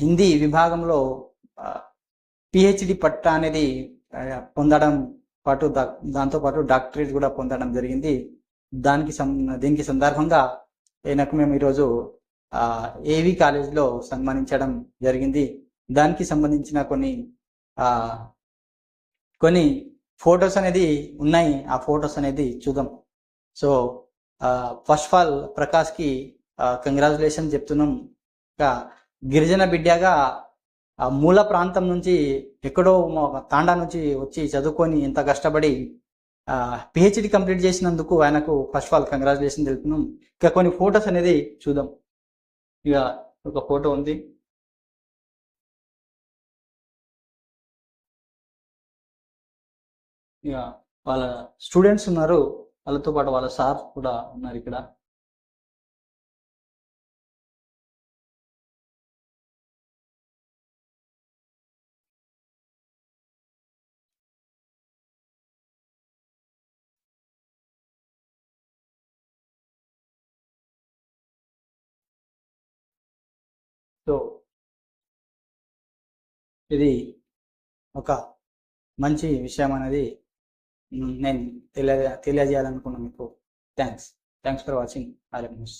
హిందీ విభాగంలో పిహెచ్డి పట్టా అనేది పొందడం పాటు దాంతోపాటు దాంతో పాటు డాక్టరేట్ కూడా పొందడం జరిగింది. దానికి సం దీనికి సందర్భంగా ఈయనకు మేము ఈరోజు ఏవి కాలేజ్లో సన్మానించడం జరిగింది. దానికి సంబంధించిన కొన్ని కొన్ని ఫొటోస్ అనేది ఉన్నాయి. ఆ ఫొటోస్ అనేది చూద్దాం. సో ఫస్ట్ ఆఫ్ ఆల్ ప్రకాష్కి కంగ్రాచులేషన్ చెప్తున్నాం. ఇంకా గిరిజన బిడ్డగా ఆ మూల ప్రాంతం నుంచి ఎక్కడో మా తాండా నుంచి వచ్చి చదువుకొని ఇంత కష్టపడి పిహెచ్డి కంప్లీట్ చేసినందుకు ఆయనకు ఫస్ట్ ఆఫ్ ఆల్ కంగ్రాచులేషన్ తెలుపుతున్నాం. ఇక కొన్ని ఫొటోస్ అనేది చూద్దాం. ఇక ఒక ఫోటో ఉంది. ఇక వాళ్ళ స్టూడెంట్స్ ఉన్నారు. వాళ్ళతో పాటు వాళ్ళ సార్ కూడా ఉన్నారు ఇక్కడ. సో ఇది ఒక మంచి విషయం అనేది నేను తెలియ తెలియజేయాలనుకున్నాను మీకు. Thanks. Thanks for watching. RM news